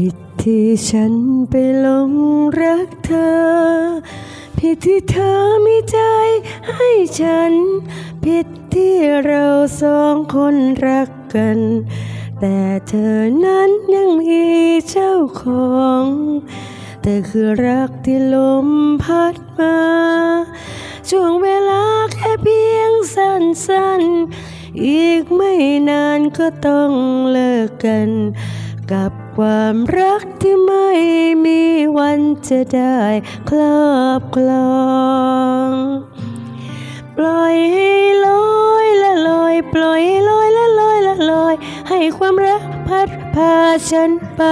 ผิดที่ฉันไปหลงรักเธอ ผิดที่เธอมีใจให้ฉัน ผิดที่เราสองคนรักกัน แต่เธอนั้นยังมีเจ้าของ แต่คือรักที่ลมพัดมา ช่วงเวลาแค่เพียงสั้นๆ อีกไม่นานก็ต้องเลิกกัน กับความรักที่ไม่มีวันจะได้ครอบครอง ปล่อยให้ลอยละลอย ปล่อยลอยละลอยละลอย ให้ความรักพัดพาฉันไป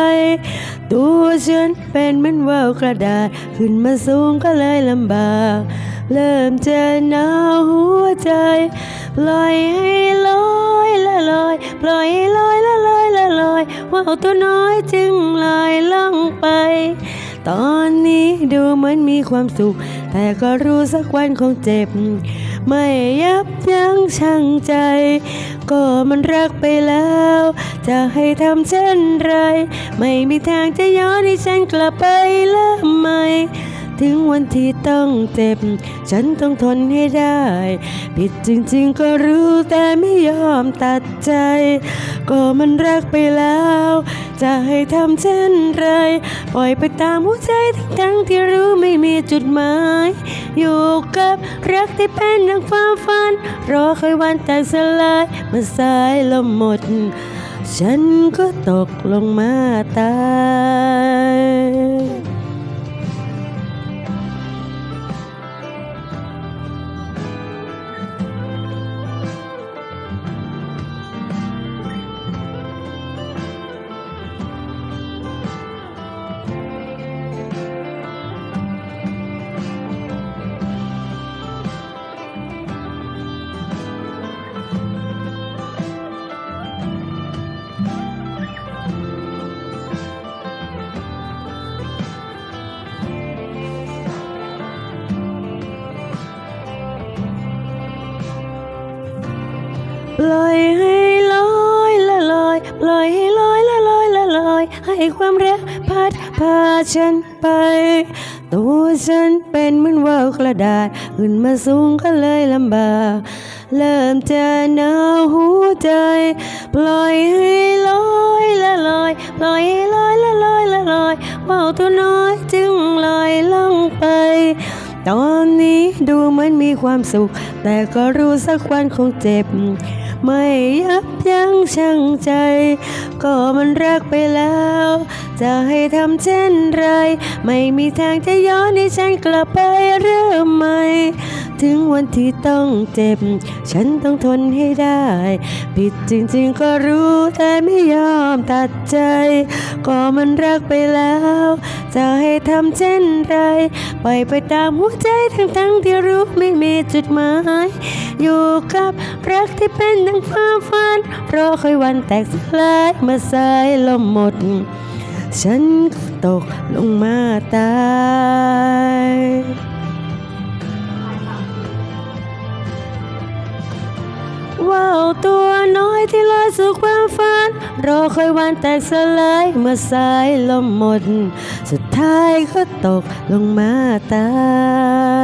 ตัวฉันเป็นเหมือนว่าวกระดาษ ขึ้นมาสูงก็เลยลำบาก เริ่มจะหนาวหัวใจ ปล่อยให้ลอยละลอย ปล่อย ว่าวตัวน้อยจึงลอยล่องไป ตอนนี้ดูเหมือนมีความสุข แต่ก็รู้สักวันคงเจ็บ ไม่ยับยั้งชั่งใจ ก็มันรักไปแล้ว จะให้ทำเช่นไร ไม่มีทางจะย้อนให้ฉันกลับไปเริ่มใหม่ ถึงวันที่ต้องเจ็บ ฉันต้องทนให้ได้ ผิดจริงๆก็รู้แต่ไม่ยอมตัดใจ ก็มันรักไปแล้ว จะให้ทำเช่นไร ปล่อยไปตามหัวใจทั้งๆที่รู้ไม่มีจุดหมาย อยู่กับรักที่เป็นดังความฝัน รอคอยวันแตกสลายมื่อสายลมหมด ฉันก็ตกลงมาตาย ล่อยให้ลอยละลอยปล่อยให้ลอยละลอยละลอย ให้ความรักพัดพาฉันไป ตัวฉันเป็นเหมือนว่าวกระดาษ ขึ้นมาสูงก็เลยลำบาก เริ่มจะหนาวหัวใจ ปล่อยให้ลอยละลอยปล่อยให้ลอยละลอยละลอยว่าตัวน้อยจึงลอยล่องไปตอนนี้ดูเหมือนมีความสุข แต่ก็รู้สักวันคงเจ็บ ไม่ยับยั้งชั่งใจ ก็มันรักไปแล้ว จะให้ทำเช่นไร ไม่มีทางจะย้อนให้ฉันกลับไปเริ่มใหม่ ถึงวันที่ต้องเจ็บ ฉันต้องทนให้ได้ ผิดจริงๆก็รู้แต่ไม่ยอมตัดใจ ก็มันรักไปแล้ว จะให้ทำเช่นไรปล่อยไปตามหัวใจทั้งๆที่รู้ไม่มีจุดหมาย อยู่กับรักที่เป็นดังความฝันรอคอยวันแตกสลายเมื่อสายลมหมด ฉันก็ตกลงมาตาย ตัวน้อยที่ลอยสู่ความฝัน รอคอยวันแตกสลายเมื่อสายลมหมด สุดท้ายก็ตกลงมาตาย